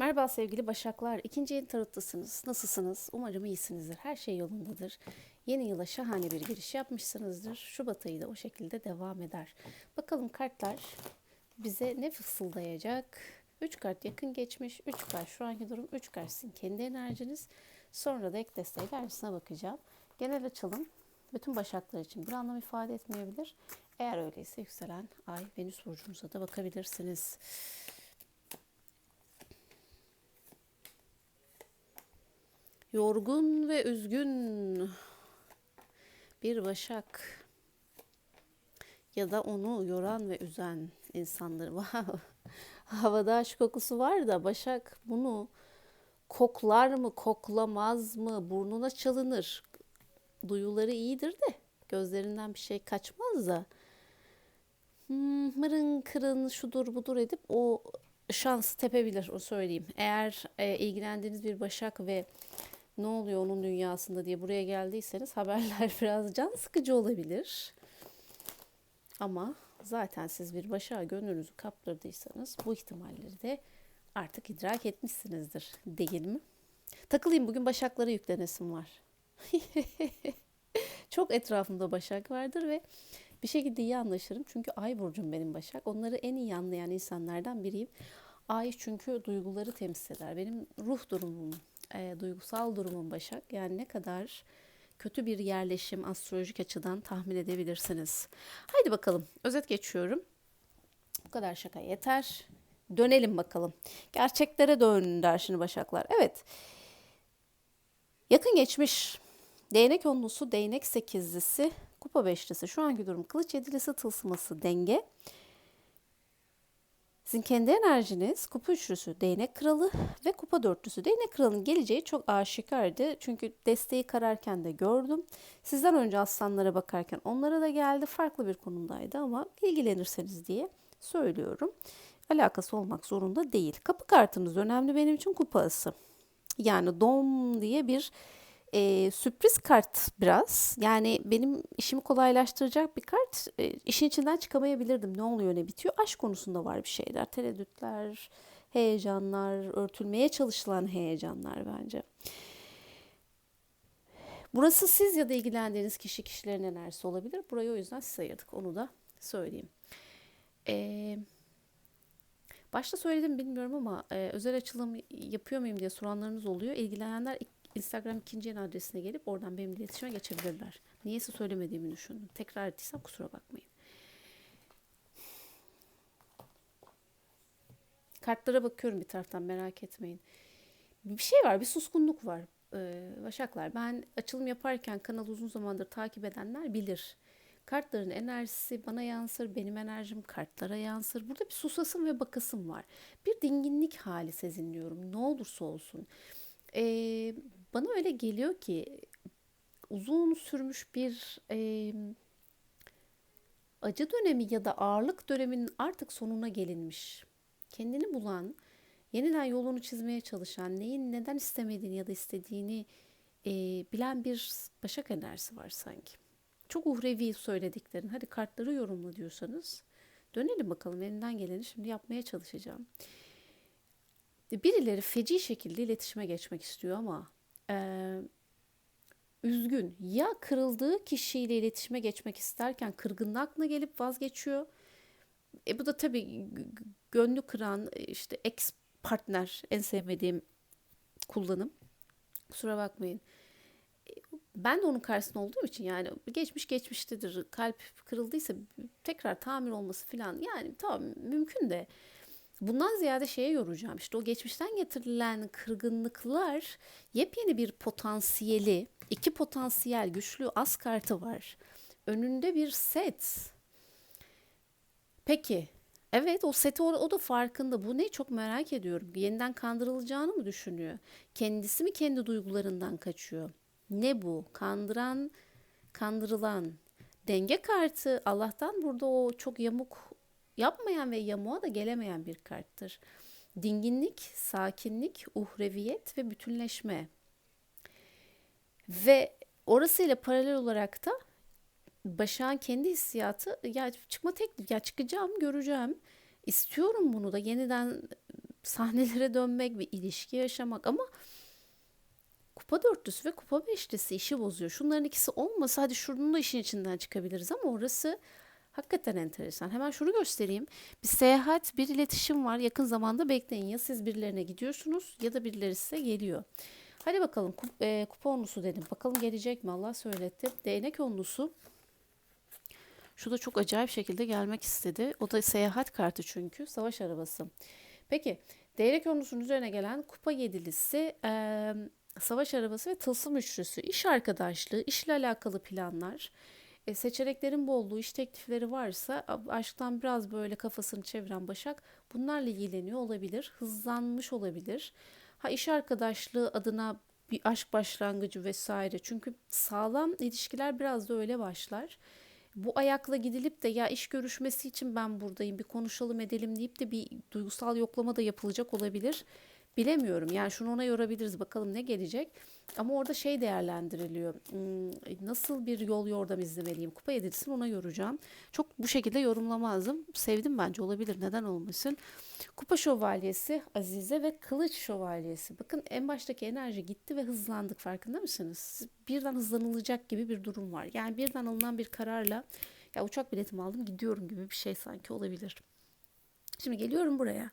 Merhaba sevgili Başaklar. İkinci yeni tarotlısınız. Nasılsınız? Umarım iyisinizdir. Her şey yolundadır. Yeni yıla şahane bir giriş yapmışsınızdır. Şubat ayı da o şekilde devam eder. Bakalım kartlar bize ne fısıldayacak? 3 kart yakın geçmiş, 3 kart şu anki durum, 3 kart sizin kendi enerjiniz. Sonra da ek desteğiyle arasına bakacağım. Genel açılım bütün başaklar için bir anlam ifade etmeyebilir. Eğer öyleyse yükselen ay Venüs burcunuza da bakabilirsiniz. Yorgun ve üzgün bir başak ya da onu yoran ve üzen insanları var. Havada aşk kokusu var da başak bunu koklar mı koklamaz mı burnuna çalınır. Duyuları iyidir de gözlerinden bir şey kaçmaz da hmm, mırın kırın şudur budur edip o şansı tepebilir o söyleyeyim. Eğer e, ilgilendiğiniz bir başak ve ne oluyor onun dünyasında diye buraya geldiyseniz haberler biraz can sıkıcı olabilir. Ama zaten siz bir başa gönlünüzü kaptırdıysanız bu ihtimalleri de artık idrak etmişsinizdir değil mi? Takılayım bugün başaklara yüklenesim var. Çok etrafımda başak vardır ve bir şekilde iyi anlaşırım. Çünkü ay burcum benim başak. Onları en iyi anlayan insanlardan biriyim. Ay çünkü duyguları temsil eder. Benim ruh durumum, e, duygusal durumum Başak. Yani ne kadar kötü bir yerleşim astrolojik açıdan tahmin edebilirsiniz. Haydi bakalım özet geçiyorum. Bu kadar şaka yeter. Dönelim bakalım. Gerçeklere döndüler şimdi Başaklar. Evet. Yakın geçmiş değnek onlusu, değnek sekizlisi, kupa beşlisi, şu anki durum kılıç yedilisi, tılsıması, denge. Sizin kendi enerjiniz kupa üçlüsü, değnek kralı ve kupa dörtlüsü. Değnek kralının geleceği çok aşikardı. Çünkü desteği kararken de gördüm. Sizden önce aslanlara bakarken onlara da geldi. Farklı bir konumdaydı ama ilgilenirseniz diye söylüyorum. Alakası olmak zorunda değil. Kapı kartınız önemli benim için kupa ası. Yani dom diye bir e, sürpriz kart biraz. Yani benim işimi kolaylaştıracak bir kart. E, işin içinden çıkamayabilirdim. Ne oluyor ne bitiyor. Aşk konusunda var bir şeyler. Tereddütler, heyecanlar, örtülmeye çalışılan heyecanlar bence. Burası siz ya da ilgilendiğiniz kişi kişilerin enerjisi olabilir. Burayı o yüzden size ayırdık. Onu da söyleyeyim. Eee Başta söyledim bilmiyorum ama e, özel açılım yapıyor muyum diye soranlarınız oluyor. İlgilenenler Instagram ikinci yeni adresine gelip oradan benimle iletişime geçebilirler. Niyeyse söylemediğimi düşündüm. Tekrar ettiysem kusura bakmayın. Kartlara bakıyorum bir taraftan merak etmeyin. Bir şey var, bir suskunluk var. Ee, Başaklar, ben açılım yaparken kanalı uzun zamandır takip edenler bilir. Kartların enerjisi bana yansır, benim enerjim kartlara yansır. Burada bir susasım ve bakasım var. Bir dinginlik hali sezinliyorum ne olursa olsun. Ee, bana öyle geliyor ki uzun sürmüş bir e, acı dönemi ya da ağırlık döneminin artık sonuna gelinmiş. Kendini bulan, yeniden yolunu çizmeye çalışan, neyin neden istemediğini ya da istediğini e, bilen bir başak enerjisi var sanki. Çok uhrevi söylediklerin. Hadi kartları yorumla diyorsanız dönelim bakalım elinden geleni şimdi yapmaya çalışacağım. Birileri feci şekilde iletişime geçmek istiyor ama e, üzgün ya kırıldığı kişiyle iletişime geçmek isterken kırgınlığı aklına gelip vazgeçiyor. E bu da tabii gönlü kıran işte ex partner en sevmediğim kullanım. Kusura bakmayın. Ben de onun karşısında olduğum için yani geçmiş geçmiştedir. Kalp kırıldıysa tekrar tamir olması falan yani tamam mümkün de Bundan ziyade şeye yoracağım. İşte o geçmişten getirilen kırgınlıklar yepyeni bir potansiyeli, iki potansiyel güçlü az kartı var. Önünde bir set. Peki Evet o seti o da farkında. Bu ne çok merak ediyorum. Yeniden kandırılacağını mı düşünüyor? Kendisi mi kendi duygularından kaçıyor? Ne bu? Kandıran, kandırılan. Denge kartı Allah'tan burada o çok yamuk yapmayan ve yamuğa da gelemeyen bir karttır. Dinginlik, sakinlik, uhreviyet ve bütünleşme. Ve orasıyla paralel olarak da Başak'ın kendi hissiyatı ya çıkma teklif ya çıkacağım göreceğim istiyorum bunu da yeniden sahnelere dönmek, bir ilişki yaşamak ama kupa dörtlüsü ve kupa beşlisi işi bozuyor. Şunların ikisi olmasa hadi şunun da işin içinden çıkabiliriz ama orası hakikaten enteresan. Hemen şunu göstereyim. Bir seyahat, bir iletişim var. Yakın zamanda bekleyin. Ya siz birilerine gidiyorsunuz ya da birileri size geliyor. Hadi bakalım kup, e, kupa onlusu dedim. Bakalım gelecek mi? Allah söyletti. Değnek onlusu. Şu da çok acayip şekilde gelmek istedi. O da seyahat kartı çünkü. Savaş arabası. Peki değnek onlusunun üzerine gelen kupa yedilisi, e, savaş arabası ve tılsım üçlüsü. İş arkadaşlığı, işle alakalı planlar. E, seçeneklerin bolluğu, iş teklifleri varsa aşktan biraz böyle kafasını çeviren Başak bunlarla ilgileniyor olabilir. Hızlanmış olabilir. Ha iş arkadaşlığı adına bir aşk başlangıcı vesaire. Çünkü sağlam ilişkiler biraz da öyle başlar. Bu ayakla gidilip de ya iş görüşmesi için ben buradayım bir konuşalım edelim deyip de bir duygusal yoklama da yapılacak olabilir. Bilemiyorum yani şunu ona yorabiliriz bakalım ne gelecek. Ama orada şey değerlendiriliyor. Hmm, nasıl bir yol yordam izlemeliyim? Kupa yedilisini ona yoracağım. Çok bu şekilde yorumlamazdım. Sevdim bence olabilir. Neden olmasın? Kupa şövalyesi Azize ve kılıç şövalyesi. Bakın en baştaki enerji gitti ve hızlandık. Farkında mısınız? Birden hızlanılacak gibi bir durum var. Yani birden alınan bir kararla ya uçak biletimi aldım gidiyorum gibi bir şey sanki olabilir. Şimdi geliyorum buraya.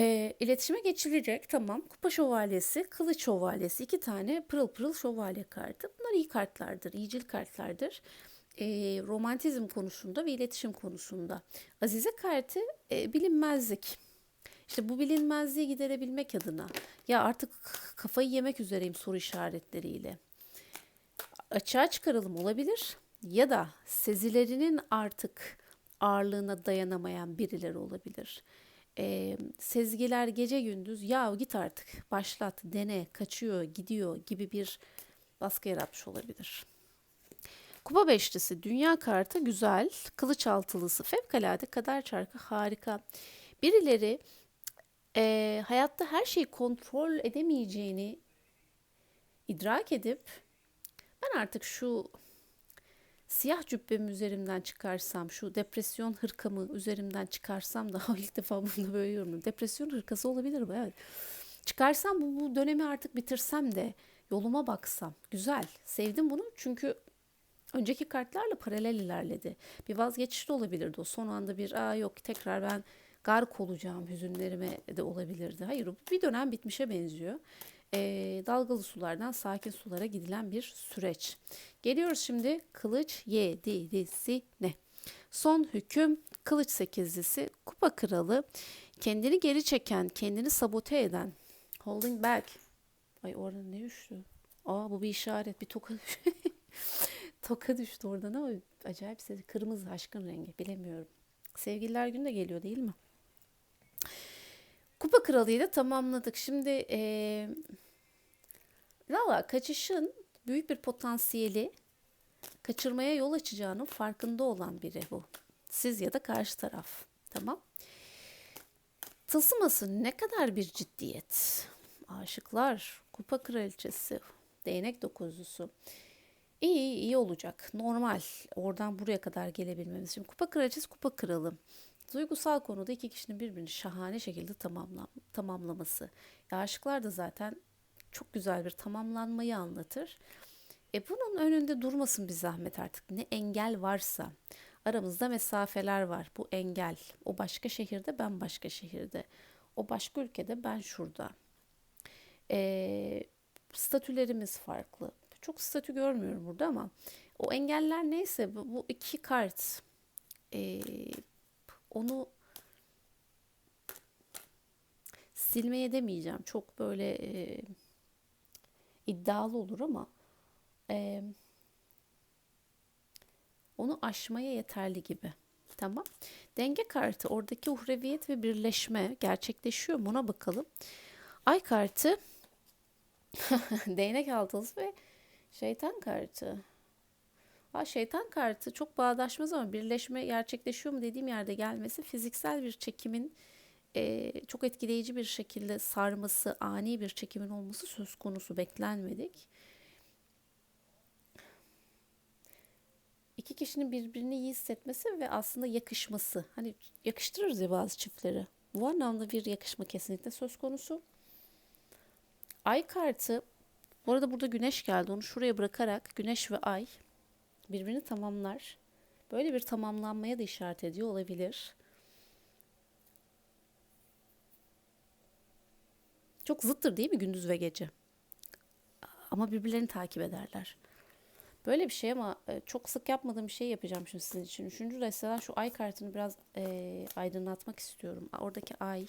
E, iletişime geçilecek tamam. Kupa şövalyesi, kılıç şövalyesi iki tane pırıl pırıl şövalye kartı. Bunlar iyi kartlardır, iyicil kartlardır. E, romantizm konusunda ve iletişim konusunda. Azize kartı e, bilinmezlik. İşte bu bilinmezliği giderebilmek adına ya artık kafayı yemek üzereyim soru işaretleriyle. Açığa çıkaralım olabilir ya da sezilerinin artık ağırlığına dayanamayan birileri olabilir e, sezgiler gece gündüz ya git artık başlat dene kaçıyor gidiyor gibi bir baskı yaratmış olabilir. Kupa beşlisi dünya kartı güzel. Kılıç altılısı fevkalade kader çarkı harika. Birileri e, hayatta her şeyi kontrol edemeyeceğini idrak edip ben artık şu siyah cübbemi üzerimden çıkarsam, şu depresyon hırkamı üzerimden çıkarsam da ilk defa bunu böyle yorumluyorum. Depresyon hırkası olabilir bu evet. Çıkarsam bu, bu dönemi artık bitirsem de yoluma baksam. Güzel. Sevdim bunu çünkü önceki kartlarla paralel ilerledi. Bir vazgeçiş de olabilirdi o. Son anda bir aa yok tekrar ben gark olacağım hüzünlerime de olabilirdi. Hayır bir dönem bitmişe benziyor e, dalgalı sulardan sakin sulara gidilen bir süreç. Geliyoruz şimdi kılıç yedilisine. Son hüküm kılıç sekizlisi. Kupa kralı kendini geri çeken kendini sabote eden holding back. Ay orada ne düştü? Aa bu bir işaret bir toka toka düştü oradan ama acayip ses kırmızı aşkın rengi bilemiyorum. Sevgililer günü de geliyor değil mi Kupa Kralı'yı da tamamladık. Şimdi ee, valla kaçışın büyük bir potansiyeli kaçırmaya yol açacağının farkında olan biri bu. Siz ya da karşı taraf. Tamam. Tılsıması ne kadar bir ciddiyet. Aşıklar, kupa kraliçesi, değnek dokuzlusu. İyi iyi olacak. Normal. Oradan buraya kadar gelebilmemiz. Şimdi kupa kraliçesi, kupa kralı. Duygusal konuda iki kişinin birbirini şahane şekilde tamamlam tamamlaması. Ya aşıklar da zaten çok güzel bir tamamlanmayı anlatır. E bunun önünde durmasın bir zahmet artık. Ne engel varsa. Aramızda mesafeler var. Bu engel. O başka şehirde, ben başka şehirde. O başka ülkede, ben şurada. E, statülerimiz farklı. Çok statü görmüyorum burada ama o engeller neyse bu, bu iki kart e, onu silmeye demeyeceğim. Çok böyle e, iddialı olur ama e, onu aşmaya yeterli gibi. Tamam. Denge kartı oradaki uhreviyet ve birleşme gerçekleşiyor mu ona bakalım. Ay kartı değnek altısı ve şeytan kartı. Ha, şeytan kartı çok bağdaşmaz ama birleşme gerçekleşiyor mu dediğim yerde gelmesi fiziksel bir çekimin e, çok etkileyici bir şekilde sarması, ani bir çekimin olması söz konusu beklenmedik. İki kişinin birbirini iyi hissetmesi ve aslında yakışması. Hani yakıştırırız ya bazı çiftleri. Bu anlamda bir yakışma kesinlikle söz konusu. Ay kartı, bu arada burada güneş geldi. Onu şuraya bırakarak güneş ve ay birbirini tamamlar. Böyle bir tamamlanmaya da işaret ediyor olabilir. Çok zıttır değil mi gündüz ve gece? Ama birbirlerini takip ederler. Böyle bir şey ama e, çok sık yapmadığım bir şey yapacağım şimdi sizin için. Üçüncü desteden şu ay kartını biraz e, aydınlatmak istiyorum. Oradaki ay.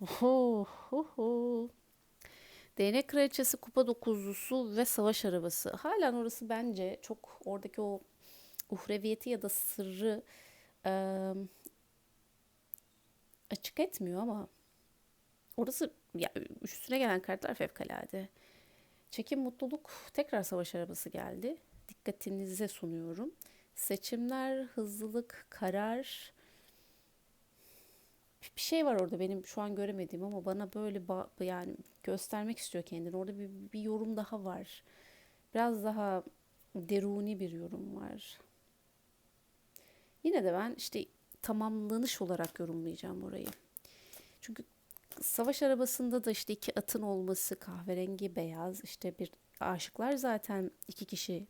Oho, oho. Değnek kraliçesi, kupa dokuzlusu ve savaş arabası. Halen orası bence çok oradaki o uhreviyeti ya da sırrı e, açık etmiyor ama orası ya üstüne gelen kartlar fevkalade. Çekim mutluluk tekrar savaş arabası geldi. Dikkatinize sunuyorum. Seçimler, hızlılık, karar. Bir şey var orada benim şu an göremediğim ama bana böyle ba- yani göstermek istiyor kendini. Orada bir, bir yorum daha var. Biraz daha deruni bir yorum var. Yine de ben işte tamamlanış olarak yorumlayacağım orayı. Çünkü savaş arabasında da işte iki atın olması kahverengi beyaz işte bir aşıklar zaten iki kişi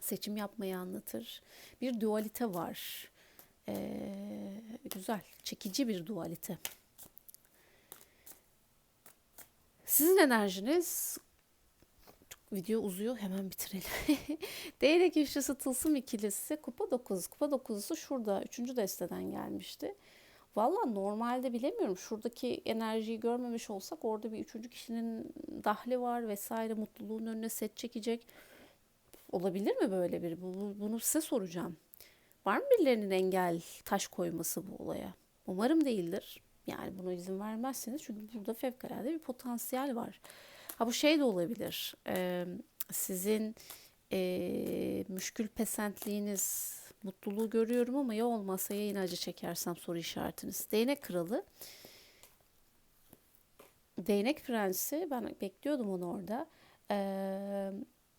seçim yapmayı anlatır. Bir dualite var. Ee, güzel, çekici bir dualite. Sizin enerjiniz video uzuyor hemen bitirelim. Değnek üçlüsü tılsım ikilisi kupa 9. Kupa 9'lusu şurada 3. desteden gelmişti. Valla normalde bilemiyorum. Şuradaki enerjiyi görmemiş olsak orada bir üçüncü kişinin dahli var vesaire mutluluğun önüne set çekecek. Olabilir mi böyle bir? Bunu size soracağım. Var mı birilerinin engel taş koyması bu olaya? Umarım değildir. Yani buna izin vermezseniz çünkü burada fevkalade bir potansiyel var. Ha bu şey de olabilir. Ee, sizin e, müşkül pesentliğiniz mutluluğu görüyorum ama ya olmazsa yayın acı çekersem soru işaretiniz. Değnek kralı. Değnek prensi ben bekliyordum onu orada. Ee,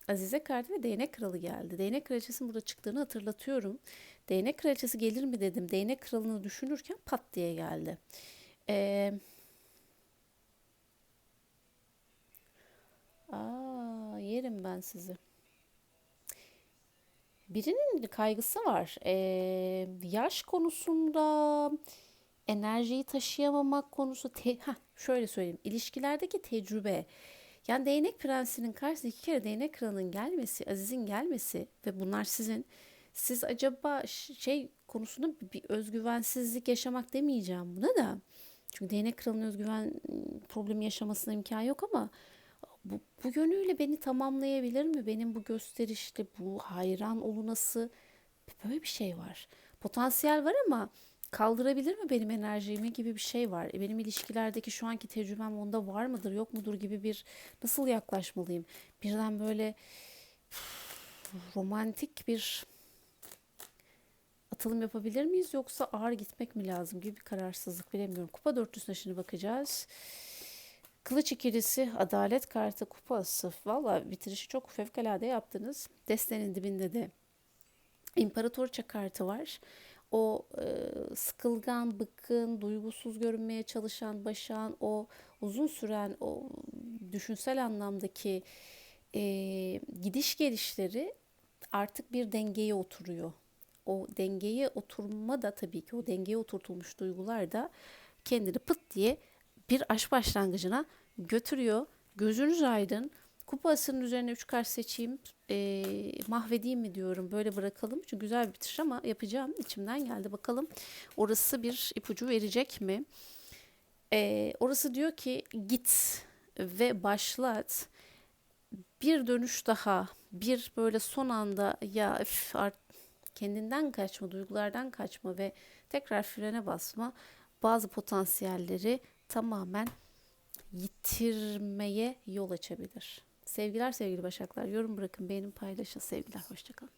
Azize kartı ve değnek kralı geldi. Değnek kraliçesinin burada çıktığını hatırlatıyorum. Değnek kraliçesi gelir mi dedim. Değnek kralını düşünürken pat diye geldi. Ee, aa, yerim ben sizi. Birinin kaygısı var. Ee, yaş konusunda enerjiyi taşıyamamak konusu. Te- Heh, şöyle söyleyeyim. İlişkilerdeki tecrübe. Yani değnek prensinin karşısında iki kere değnek kralının gelmesi, Aziz'in gelmesi ve bunlar sizin. Siz acaba şey konusunda bir özgüvensizlik yaşamak demeyeceğim buna da. Çünkü değnek kralının özgüven problemi yaşamasına imkan yok ama bu, bu yönüyle beni tamamlayabilir mi? Benim bu gösterişli, bu hayran olunası böyle bir şey var. Potansiyel var ama kaldırabilir mi benim enerjimi gibi bir şey var. E, benim ilişkilerdeki şu anki tecrübem onda var mıdır yok mudur gibi bir nasıl yaklaşmalıyım? Birden böyle romantik bir atılım yapabilir miyiz yoksa ağır gitmek mi lazım gibi bir kararsızlık bilemiyorum. Kupa dörtlüsüne şimdi bakacağız. Kılıç ikilisi, adalet kartı, kupası. Valla bitirişi çok fevkalade yaptınız. Destenin dibinde de imparatorça kartı var. O e, sıkılgan, bıkkın, duygusuz görünmeye çalışan, başan, o uzun süren, o düşünsel anlamdaki e, gidiş gelişleri artık bir dengeye oturuyor. O dengeye oturma da tabii ki o dengeye oturtulmuş duygular da kendini pıt diye bir aşk başlangıcına götürüyor. Gözünüz aydın. Kupasının üzerine üç kart seçeyim, e, mahvedeyim mi diyorum. Böyle bırakalım. Çünkü güzel bir bitiş ama yapacağım. içimden geldi. Bakalım orası bir ipucu verecek mi? E, orası diyor ki git ve başlat. Bir dönüş daha. Bir böyle son anda ya üf, art, kendinden kaçma, duygulardan kaçma ve tekrar frene basma bazı potansiyelleri tamamen yitirmeye yol açabilir. Sevgiler sevgili Başaklar. Yorum bırakın, beğenin, paylaşın. Sevgiler, hoşçakalın.